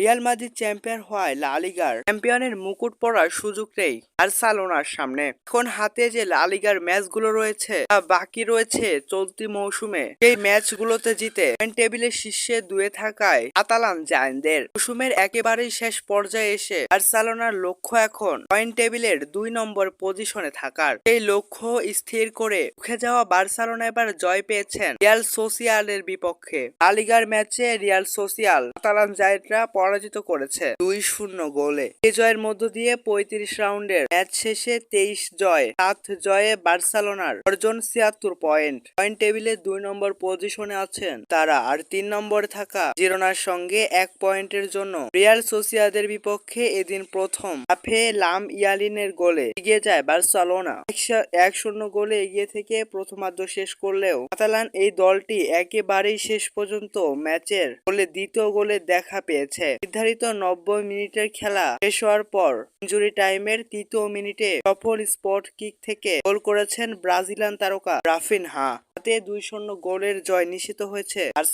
Real Madrid champion হওয়ায় লা লিগার চ্যাম্পিয়নের মুকুট পরার সুযোগ নেই বার্সেলোনার সামনে। এখন হাতে যে লালিগার ম্যাচগুলো রয়েছে, তা বাকি রয়েছে চলতি মৌসুমে। এই ম্যাচগুলোতে জিতে টেবিলের শীর্ষে দুয়ে থাকায় আতালান জায়ানদের। মৌসুমের একেবারেই শেষ পর্যায়ে এসে বার্সেলোনার লক্ষ্য এখন পয়েন্ট টেবিলের দুই নম্বর পজিশনে থাকার। এই লক্ষ্য স্থির করে উঠে যাওয়া বার্সেলোনা এবার জয় পেয়েছেন রিয়াল সোসিয়ালের বিপক্ষে। লা লিগার ম্যাচে রিয়াল সোসিয়াল, আতালান জায়েদরা পরাজিত করেছে দুই শূন্য গোলে। এই জয়ের মধ্য দিয়ে পঁয়ত্রিশ রাউন্ডের ম্যাচ শেষে তেইশ জয়, সাত জয়ে বার্সেলোনার অর্জন ছিয়াত্তর পয়েন্ট। পয়েন্ট টেবিলে দুই নম্বর পজিশনে আছেন তারা আর তিন নম্বরে থাকা জিরোনার সঙ্গে এক পয়েন্টের জন্য। রিয়াল সোসিয়াদের বিপক্ষে এদিন প্রথম হাফে লাম ইয়ালিনের গোলে এগিয়ে যায় বার্সেলোনা। এক শূন্য গোলে এগিয়ে থেকে প্রথমার্ধ শেষ করলেও কাতালান এই দলটি একেবারেই শেষ পর্যন্ত ম্যাচের গোলে দ্বিতীয় গোলে দেখা পেয়েছে। নির্ধারিত নব্বই মিনিটের খেলা শেষ হওয়ার পর ইঞ্জুরি টাইমের তৃতীয় মিনিটে সফল স্পট কিক থেকে গোল করেছেন ব্রাজিলান তারকা রাফিন হা হাতে দুই শূন্য গোলের জয় নিশ্চিত হয়েছে